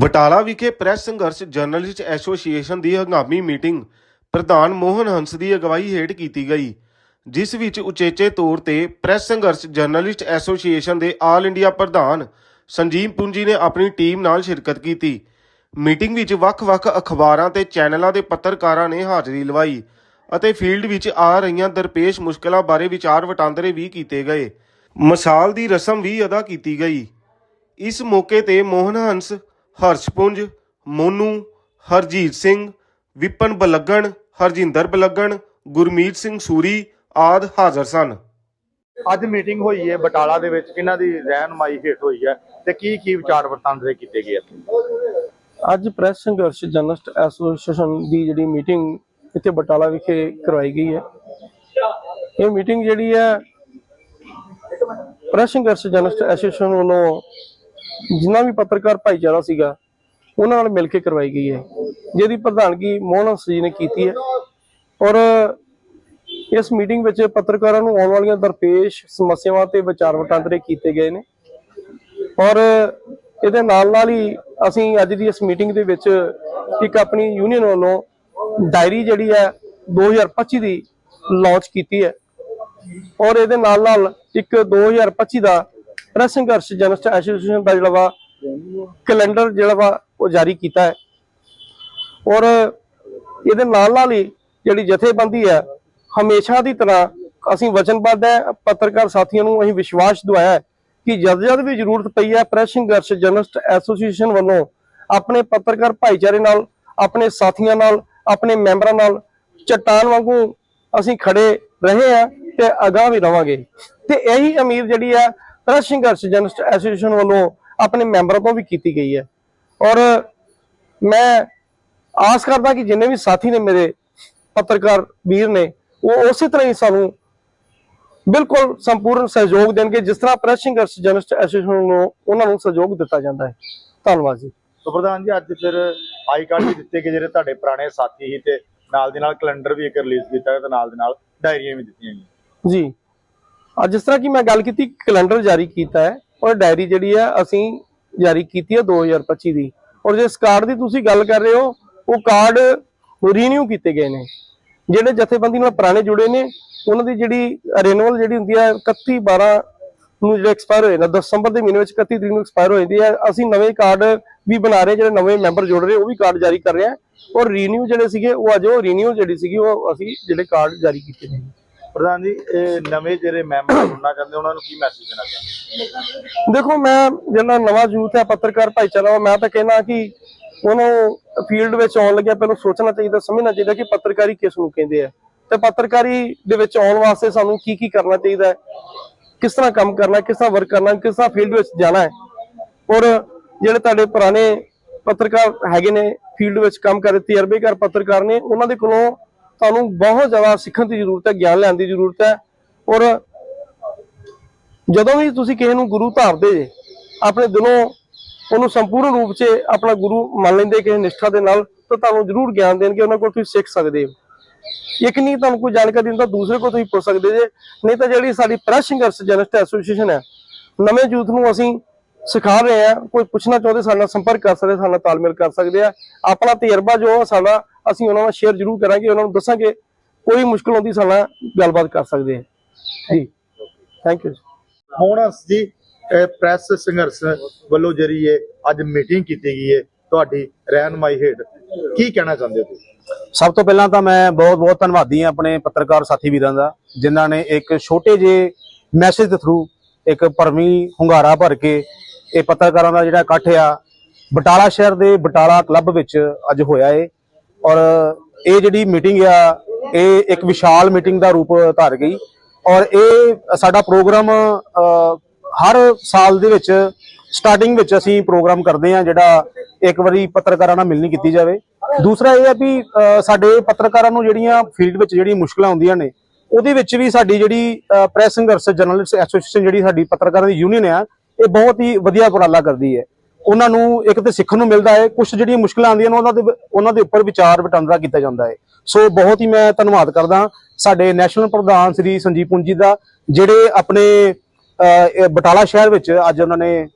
ਬਟਾਲਾ ਵਿਖੇ ਪ੍ਰੈਸ ਸੰਘਰਸ਼ journalist association ਦੀ ਹੰਗਾਮੀ ਮੀਟਿੰਗ ਪ੍ਰਧਾਨ ਮੋਹਨ ਹੰਸ ਦੀ ਅਗਵਾਈ ਹੇਠ ਕੀਤੀ ਗਈ, ਜਿਸ ਵਿੱਚ ਉਚੇਚੇ ਤੌਰ ਤੇ ਪ੍ਰੈਸ ਸੰਘਰਸ਼ ਜਰਨਲਿਸਟ ਐਸੋਸੀਏਸ਼ਨ ਦੇ ਆਲ ਇੰਡੀਆ ਪ੍ਰਧਾਨ ਸੰਜੀਵ ਪੁੰਜੀ ਨੇ ਆਪਣੀ ਟੀਮ ਨਾਲ ਸ਼ਿਰਕਤ ਕੀਤੀ। ਮੀਟਿੰਗ ਵਿੱਚ ਵੱਖ-ਵੱਖ ਅਖਬਾਰਾਂ ਤੇ ਚੈਨਲਾਂ ਦੇ ਪੱਤਰਕਾਰਾਂ ਨੇ ਹਾਜ਼ਰੀ ਲਵਾਈ ਅਤੇ ਫੀਲਡ ਵਿੱਚ ਆ ਰਹੀਆਂ ਦਰਪੇਸ਼ ਮੁਸ਼ਕਲਾਂ ਬਾਰੇ ਵਿਚਾਰ ਵਟਾਂਦਰੇ ਵੀ ਕੀਤੇ ਗਏ। ਮਸਾਲ ਦੀ ਰਸਮ ਵੀ ਅਦਾ ਕੀਤੀ ਗਈ। ਇਸ ਮੌਕੇ ਤੇ ਮੋਹਨ ਹੰਸ ਹਰਸ਼ਪੁੰਜ ਮੋਨੂ ਹਰਜੀਤ ਸਿੰਘ ਵਿਪਨ ਬਲੱਗਣ ਹਰਜਿੰਦਰ ਬਲੱਗਣ ਗੁਰਮੀਤ ਸਿੰਘ ਸੂਰੀ ਆਦ ਹਾਜ਼ਰ ਸਨ। ਅੱਜ ਮੀਟਿੰਗ ਹੋਈ ਹੈ ਬਟਾਲਾ ਦੇ ਵਿੱਚ। ਕਿਹਨਾਂ ਦੀ ਰਹਿਨਮਾਈ ਹੇਠ ਹੋਈ ਹੈ ਤੇ ਕੀ ਕੀ ਵਿਚਾਰ ਵਟਾਂਦਰੇ ਕੀਤੇ ਗਏ ਅੱਜ ਪ੍ਰੈਸ ਸੰਘਰਸ਼ ਜਰਨਲਿਸਟ ਐਸੋਸੀਏਸ਼ਨ ਦੀ ਜਿਹੜੀ ਮੀਟਿੰਗ ਇੱਥੇ ਬਟਾਲਾ ਵਿਖੇ ਕਰਵਾਈ ਗਈ ਹੈ। ਇਹ ਮੀਟਿੰਗ ਜਿਹੜੀ ਹੈ ਪ੍ਰੈਸ ਸੰਘਰਸ਼ ਜਰਨਲਿਸਟ ਐਸੋਸੀਏਸ਼ਨ ਵੱਲੋਂ ਜਿੰਨਾ ਵੀ ਪੱਤਰਕਾਰ ਭਾਈਚਾਰਾ ਸੀਗਾ ਉਹਨਾਂ ਨਾਲ ਮਿਲ ਕੇ ਕਰਵਾਈ ਗਈ ਹੈ। ਜਿਹਦੀ ਪ੍ਰਧਾਨਗੀ ਮੋਹਨ ਜੀ ਨੇ ਕੀਤੀ ਹੈ। ਔਰ ਇਸ ਮੀਟਿੰਗ ਵਿੱਚ ਪੱਤਰਕਾਰਾਂ ਨੂੰ ਆਉਣ ਵਾਲੀਆਂ ਦਰਪੇਸ਼ ਸਮੱਸਿਆਵਾਂ ਤੇ ਵਿਚਾਰ ਵਟਾਂਦਰੇ ਕੀਤੇ ਗਏ ਨੇ। ਔਰ ਇਹਦੇ ਨਾਲ ਨਾਲ ਹੀ ਅਸੀਂ ਅੱਜ ਦੀ ਇਸ ਮੀਟਿੰਗ ਦੇ ਵਿੱਚ ਇੱਕ ਆਪਣੀ ਯੂਨੀਅਨ ਵੱਲੋਂ ਡਾਇਰੀ ਜਿਹੜੀ ਹੈ 2025 ਦੀ ਲਾਂਚ ਕੀਤੀ ਹੈ। ਔਰ ਇਹਦੇ ਨਾਲ ਨਾਲ ਇੱਕ 2025 ਦਾ ਪ੍ਰੈਸ ਸੰਘਰਸ਼ ਜਰਨਲਿਸਟ ਐਸੋਸੀਏਸ਼ਨ ਦਾ ਜਿਹੜਾ ਵਾ, ਕੈਲੰਡਰ ਜਿਹੜਾ ਵਾ ਉਹ ਜਾਰੀ ਕੀਤਾ ਹੈ। ਔਰ ਇਹਦੇ ਨਾਲ ਨਾਲ ਹੀ ਜਿਹੜੀ ਜਥੇਬੰਦੀ ਹੈ, ਹਮੇਸ਼ਾ ਦੀ ਤਰ੍ਹਾਂ ਅਸੀਂ ਵਚਨਬੱਧ ਹੈ, ਪੱਤਰਕਾਰ ਸਾਥੀਆਂ ਨੂੰ ਅਸੀਂ ਵਿਸ਼ਵਾਸ ਦਿਵਾਇਆ ਕਿ ਜਦ ਜਦ ਵੀ ਜ਼ਰੂਰਤ ਪਈ ਹੈ, ਪ੍ਰੈਸ ਸੰਘਰਸ਼ ਜਰਨਲਿਸਟ ਐਸੋਸੀਏਸ਼ਨ ਵੱਲੋਂ ਆਪਣੇ ਪੱਤਰਕਾਰ ਭਾਈਚਾਰੇ ਨਾਲ, ਆਪਣੇ ਸਾਥੀਆਂ ਨਾਲ, ਆਪਣੇ ਮੈਂਬਰਾਂ ਨਾਲ ਚਟਾਨ ਵਾਂਗੂ ਅਸੀਂ ਖੜੇ ਰਹੇ ਆ ਤੇ ਅਗਾਹ ਵੀ ਰਵਾਂਗੇ। ਤੇ ਇਹੀ ਅਮੀਰ ਜਿਹੜੀ ਹੈ, ਪ੍ਰੈਸ ਸੰਘਰਸ਼ ਜਰਨਲਿਸਟ ਐਸੋਸੀਏਸ਼ਨ ਵੱਲੋਂ ਆਪਣੇ ਮੈਂਬਰਾਂ ਤੋਂ ਵੀ ਕੀਤੀ ਗਈ ਹੈ। ਔਰ ਮੈਂ ਆਸ ਕਰਦਾ ਕਿ ਜਿੰਨੇ ਵੀ ਸਾਥੀ ਨੇ ਮੇਰੇ ਪੱਤਰਕਾਰ ਵੀਰ ਨੇ ਉਹ ਉਸੇ ਤਰ੍ਹਾਂ ਹੀ ਸਾਨੂੰ ਬਿਲਕੁਲ ਸੰਪੂਰਨ ਸਹਿਯੋਗ ਦੇਣਗੇ ਜਿਸ ਤਰ੍ਹਾਂ ਪ੍ਰੈਸ ਸੰਘਰਸ਼ ਜਰਨਲਿਸਟ ਐਸੋਸੀਏਸ਼ਨ ਨੂੰ ਉਹਨਾਂ ਨੂੰ ਸਹਿਯੋਗ ਦਿੱਤਾ ਜਾਂਦਾ ਹੈ। ਧੰਨਵਾਦ ਜੀ। ਸੋ ਪ੍ਰਧਾਨ ਜੀ ਅੱਜ ਫਿਰ ਆਈ ਕਾਰਡ ਵੀ ਦਿੱਤੇ ਗਏ ਜਿਹੜੇ ਤੁਹਾਡੇ ਪੁਰਾਣੇ ਸਾਥੀ ਸੀ ਤੇ ਨਾਲ ਦੇ ਨਾਲ ਕੈਲੰਡਰ ਵੀ ਇੱਕ ਰਿਲੀਜ਼ ਕੀਤਾ ਤੇ ਨਾਲ ਦੇ ਨਾਲ ਡਾਇਰੀਆਂ ਵੀ ਦਿੱਤੀਆਂ ਗਈਆਂ। ਜੀ। ਅੱਜ ਜਿਸ ਤਰ੍ਹਾਂ ਕਿ ਮੈਂ ਗੱਲ ਕੀਤੀ ਕੈਲੰਡਰ ਜਾਰੀ ਕੀਤਾ ਹੈ ਔਰ ਡਾਇਰੀ ਜਿਹੜੀ ਹੈ ਅਸੀਂ ਜਾਰੀ ਕੀਤੀ ਹੈ 2025 ਦੀ। ਔਰ ਜਿਸ ਕਾਰਡ ਦੀ ਤੁਸੀਂ ਗੱਲ ਕਰ ਰਹੇ ਹੋ, ਉਹ ਕਾਰਡ ਰੀਨਿਊ ਕੀਤੇ ਗਏ ਨੇ। ਜਿਹੜੇ ਜਥੇਬੰਦੀ ਨਾਲ ਪੁਰਾਣੇ ਜੁੜੇ ਨੇ, ਉਹਨਾਂ ਦੀ ਜਿਹੜੀ ਰੀਨਿਊਅਲ ਜਿਹੜੀ ਹੁੰਦੀ ਹੈ 31 12 ਨੂੰ ਜਿਹੜਾ ਐਕਸਪਾਇਰ ਹੋਏ ਜਾਂਦਾ ਦਸੰਬਰ ਦੇ ਮਹੀਨੇ ਵਿੱਚ 31 ਤਰੀਕ ਨੂੰ ਐਕਸਪਾਇਰ ਹੋ ਜਾਂਦੀ ਹੈ। ਅਸੀਂ ਨਵੇਂ ਕਾਰਡ ਵੀ ਬਣਾ ਰਹੇ ਜਿਹੜੇ ਨਵੇਂ ਮੈਂਬਰ ਜੁੜ ਰਹੇ, ਉਹ ਵੀ ਕਾਰਡ ਜਾਰੀ ਕਰ ਰਹੇ ਹਾਂ। ਔਰ ਰੀਨਿਊ ਜਿਹੜੇ ਸੀਗੇ, ਉਹ ਅੱਜ ਉਹ ਰੀਨਿਊ ਜਿਹੜੀ ਸੀਗੀ, ਉਹ ਅਸੀਂ ਜਿਹੜੇ ਕਾਰਡ ਜਾਰੀ ਕੀਤੇ ਨੇ। ਪ੍ਰਧਾਨ ਜੀ, ਇਹ ਨਵੇਂ ਜਿਹੜੇ ਮੈਂਬਰ ਜੁੜਨਾ ਚਾਹੁੰਦੇ, ਉਹਨਾਂ ਨੂੰ ਕੀ ਮੈਸੇਜ ਦੇਣਾ ਚਾਹੁੰਦੇ? ਦੇਖੋ, ਮੈਂ ਜਿਹੜਾ ਨਵਾਂ ਯੂਥ ਹੈ, ਪੱਤਰਕਾਰ ਭਾਈਚਾਰਾ ਮੈਂ ਤਾਂ ਕਹਿਣਾ ਕਿ ਉਹਨੂੰ ਫੀਲਡ ਵਿੱਚ ਆਉਣ ਲੱਗਿਆ ਪਹਿਲਾਂ ਸੋਚਣਾ ਚਾਹੀਦਾ, ਸਮਝਣਾ ਚਾਹੀਦਾ ਕਿ ਪੱਤਰਕਾਰੀ ਕਿਸ ਨੂੰ ਕਹਿੰਦੇ ਆ। ਤੇ ਪੱਤਰਕਾਰੀ ਦੇ ਵਿੱਚ ਆਉਣ ਵਾਸਤੇ ਸਾਨੂੰ ਕੀ ਕੀ ਕਰਨਾ ਚਾਹੀਦਾ ਹੈ, ਕਿਸ ਤਰ੍ਹਾਂ ਕੰਮ ਕਰਨਾ ਕਿਸ ਤਰ੍ਹਾਂ ਵਰਕ ਕਰਨਾ ਕਿਸ ਤਰ੍ਹਾਂ ਫੀਲਡ ਵਿੱਚ ਜਾਣਾ ਹੈ। ਔਰ ਜਿਹੜੇ ਤੁਹਾਡੇ ਪੁਰਾਣੇ ਪੱਤਰਕਾਰ ਹੈਗੇ ਨੇ ਫੀਲਡ ਵਿੱਚ ਕੰਮ ਕਰ ਤਜਰਬੇਕਾਰ ਪੱਤਰਕਾਰ ਨੇ, ਉਹਨਾਂ ਦੇ ਕੋਲੋਂ ਤੁਹਾਨੂੰ ਬਹੁਤ ਜ਼ਿਆਦਾ ਸਿੱਖਣ ਦੀ ਜ਼ਰੂਰਤ ਹੈ, ਗਿਆਨ ਲੈਣ ਦੀ ਜ਼ਰੂਰਤ ਹੈ। ਔਰ ਜਦੋਂ ਵੀ ਤੁਸੀਂ ਕਿਸੇ ਨੂੰ ਗੁਰੂ ਧਾਰਦੇ ਜੇ, ਆਪਣੇ ਦਿਲੋਂ ਉਹਨੂੰ ਸੰਪੂਰਨ ਰੂਪ 'ਚ ਆਪਣਾ ਗੁਰੂ ਮੰਨ ਲੈਂਦੇ, ਕਿਸੇ ਨਿਸ਼ਠਾ ਦੇ ਨਾਲ, ਤਾਂ ਤੁਹਾਨੂੰ ਜ਼ਰੂਰ ਗਿਆਨ ਦੇਣਗੇ, ਉਹਨਾਂ ਕੋਲ ਤੁਸੀਂ ਸਿੱਖ ਸਕਦੇ ਹੋ। ਇੱਕ ਨਹੀਂ, ਤੁਹਾਨੂੰ ਕੋਈ ਜਾਣਕਾਰੀ ਦਿੰਦਾ, ਦੂਸਰੇ ਕੋਲ ਤੁਸੀਂ ਪੁੱਛ ਸਕਦੇ ਜੇ। ਨਹੀਂ ਤਾਂ ਜਿਹੜੀ ਸਾਡੀ ਪ੍ਰੈਸ ਸੰਘਰਸ਼ ਜਰਨਲਿਸਟ ਐਸੋਸੀਏਸ਼ਨ ਹੈ, ਨਵੇਂ ਯੂਥ ਨੂੰ ਅਸੀਂ ਸਿਖਾ ਰਹੇ ਆ ਕੋਈ ਪੁੱਛਣਾ ਚਾਹੁੰਦੇ, ਸਾਡੇ ਨਾਲ ਸੰਪਰਕ ਕਰ ਸਕਦੇ, ਸਾਡੇ ਨਾਲ ਤਾਲਮੇਲ ਕਰ ਸਕਦੇ ਆ। ਆਪਣਾ ਤਜਰਬਾ ਜੋ ਸਾਡਾ ਅਸੀਂ ਉਹਨਾਂ ਨਾਲ ਸ਼ੇਅਰ ਜ਼ਰੂਰ ਕਰਾਂਗੇ ਉਹਨਾਂ ਨੂੰ ਦੱਸਾਂਗੇ ਕੋਈ ਮੁਸ਼ਕਲ ਹੁੰਦੀ ਸਾਡੇ ਗੱਲਬਾਤ ਕਰ ਸਕਦੇ ਆ ਜੀ। ਥੈਂਕ ਯੂ ਹੁਣ ਜੀ ਪ੍ਰੈਸ ਸੰਘਰਸ਼ ਵੱਲੋਂ ਜਿਹੜੀ ਹੈ ਅੱਜ ਮੀਟਿੰਗ ਕੀਤੀ ਗਈ ਹੈ ਤੁਹਾਡੀ ਰਹਿਨਮਾਈ ਹੇਠ ਕੀ ਕਹਿਣਾ ਚਾਹੁੰਦੇ ਹੋ ਤੁਸੀਂ? ਸਭ ਤੋਂ ਪਹਿਲਾਂ ਤਾਂ ਮੈਂ ਬਹੁਤ-ਬਹੁਤ ਧੰਨਵਾਦੀ ਹਾਂ ਆਪਣੇ ਪੱਤਰਕਾਰ ਸਾਥੀ ਵੀਰਾਂ ਦਾ ਜਿਨ੍ਹਾਂ ਨੇ ਇੱਕ ਛੋਟੇ ਜਿਹੇ ਮੈਸੇਜ ਦੇ ਥਰੂ ਇੱਕ ਭਰਮੀ ਹੁੰਗਾਰਾ ਭਰ ਕੇ ਇਹ ਪੱਤਰਕਾਰਾਂ ਦਾ ਜਿਹੜਾ ਇਕੱਠ ਆ ਬਟਾਲਾ ਸ਼ਹਿਰ ਦੇ ਬਟਾਲਾ ਕਲੱਬ ਵਿੱਚ ਅੱਜ ਹੋਇਆ ਏ। ਔਰ ਇਹ ਜਿਹੜੀ ਮੀਟਿੰਗ ਆ, ਇਹ ਇੱਕ ਵਿਸ਼ਾਲ ਮੀਟਿੰਗ ਦਾ ਰੂਪ ਧਾਰ ਗਈ। ਔਰ ਇਹ ਸਾਡਾ ਪ੍ਰੋਗਰਾਮ ਹਰ ਸਾਲ ਦੇ ਵਿੱਚ ਸਟਾਰਟਿੰਗ ਵਿੱਚ ਅਸੀਂ ਪ੍ਰੋਗਰਾਮ ਕਰਦੇ ਹਾਂ ਜਿਹੜਾ ਇੱਕ ਵਾਰੀ ਪੱਤਰਕਾਰਾਂ ਨਾਲ ਮਿਲਣੀ ਕੀਤੀ ਜਾਵੇ। ਦੂਸਰਾ ਇਹ ਹੈ ਵੀ ਸਾਡੇ ਪੱਤਰਕਾਰਾਂ ਨੂੰ ਜਿਹੜੀਆਂ ਫੀਲਡ ਵਿੱਚ ਜਿਹੜੀਆਂ ਮੁਸ਼ਕਲਾਂ ਆਉਂਦੀਆਂ ਨੇ, ਉਹਦੇ ਵਿੱਚ ਵੀ ਸਾਡੀ ਜਿਹੜੀ ਪ੍ਰੈਸ ਸੰਘਰਸ਼ ਜਰਨਲਿਸਟ ਐਸੋਸੀਏਸ਼ਨ ਜਿਹੜੀ ਸਾਡੀ ਪੱਤਰਕਾਰਾਂ ਦੀ ਯੂਨੀਅਨ ਆ, ਇਹ ਬਹੁਤ ਹੀ ਵਧੀਆ ਉਪਰਾਲਾ ਕਰਦੀ ਹੈ। ਉਹਨਾਂ ਨੂੰ ਇੱਕ ਤੇ ਸਿੱਖਣ ਨੂੰ ਮਿਲਦਾ ਹੈ ਕੁਝ ਜਿਹੜੀਆਂ ਮੁਸ਼ਕਲਾਂ ਆਉਂਦੀਆਂ ਨੇ ਉਹਨਾਂ ਦੇ ਉਹਨਾਂ ਦੇ ਉੱਪਰ ਵਿਚਾਰ ਵਟਾਂਦਰਾ ਕੀਤਾ ਜਾਂਦਾ ਹੈ। ਸੋ ਬਹੁਤ ਹੀ ਮੈਂ ਧੰਨਵਾਦ ਕਰਦਾ ਸਾਡੇ ਨੈਸ਼ਨਲ ਪ੍ਰਧਾਨ ਸ੍ਰੀ ਸੰਜੀਵ ਪੁੰਜੀ ਦਾ, ਜਿਹੜੇ ਆਪਣੇ ਬਟਾਲਾ ਸ਼ਹਿਰ ਵਿੱਚ ਅੱਜ ਉਹਨਾਂ ਨੇ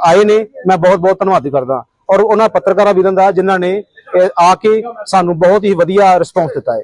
ਆਏ ਨੇ। ਮੈਂ ਬਹੁਤ ਬਹੁਤ ਧੰਨਵਾਦੀ ਕਰਦਾ। ਔਰ ਉਹਨਾਂ ਪੱਤਰਕਾਰਾਂ ਵੀਰਾਂ ਦਾ ਜਿਨ੍ਹਾਂ ਨੇ ਆ ਕੇ ਸਾਨੂੰ ਬਹੁਤ ਹੀ ਵਧੀਆ ਰਿਸਪੌਂਸ ਦਿੱਤਾ ਹੈ।